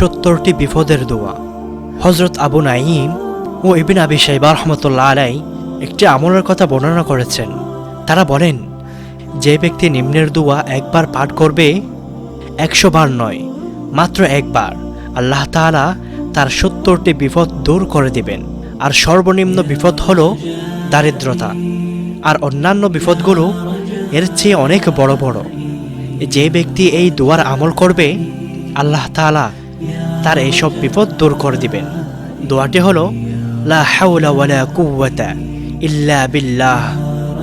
সত্তরটি বিপদের দোয়া। হজরত আবু নাইম ও ইবিন আবি সাইবা রহমতুল্লাহ আলাই একটি আমলের কথা বর্ণনা করেছেন। তারা বলেন, যে ব্যক্তি নিম্নের দোয়া একবার পাঠ করবে, একশো বার নয়, মাত্র একবার আল্লাহ তাআলা তার সত্তরটি বিপদ দূর করে দিবেন। আর সর্বনিম্ন বিপদ হল দারিদ্রতা। আর অন্যান্য বিপদগুলো এর চেয়ে অনেক বড় বড়। যে ব্যক্তি এই দোয়ার আমল করবে, আল্লাহ তাআলা তার এইসব বিপদ দূর করে দিবেন। দোয়াটি হলো, লা হাওলা ওয়ালা কুওয়াতা ইল্লা বিল্লাহ,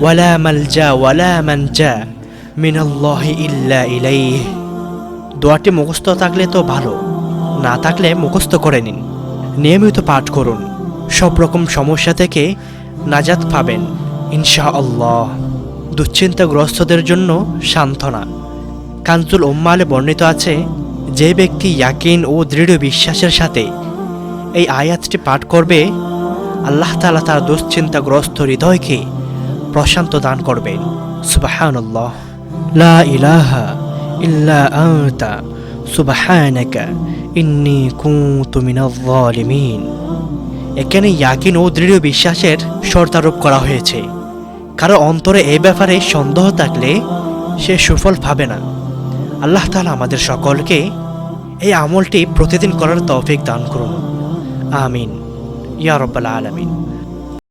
ওয়ালা মালজা ওয়ালা মানজা মিনাল্লাহি ইল্লা ইলাইহ। দোয়াটি মুখস্থ থাকলে তো ভালো, না থাকলে মুখস্থ করে নিন। নিয়মিত পাঠ করুন। সব রকম সমস্যা থেকে নাজাত পাবেন ইনশা আল্লাহ দুশ্চিন্তাগ্রস্তদের জন্য সান্ত্বনা। কাঞ্চুল উম্মালে বর্ণিত আছে যে ব্যক্তি ইয়াকিন ও দৃঢ় বিশ্বাসের সাথে এই আয়াতটি পাঠ করবে, আল্লাহ তালা তার দুশ্চিন্তাগ্রস্ত হৃদয়কে প্রশান্ত দান করবেন। সুবাহানুল্লাহ। লা ইলাহা ইল্লা আনতা। সুবহানাকা ইন্নী কুনতু মিনাজ জালিমিন এখানে ইয়াকিন ও দৃঢ় বিশ্বাসের শর্তারোপ করা হয়েছে। কারও অন্তরে এ ব্যাপারে সন্দেহ থাকলে সে সুফল পাবে না। আল্লাহ তালা আমাদের সকলকে এই আমলটি প্রতিদিন করার তৌফিক দান করুন। আমিন। ইয়ারব্বাল রব্বাল আলামিন।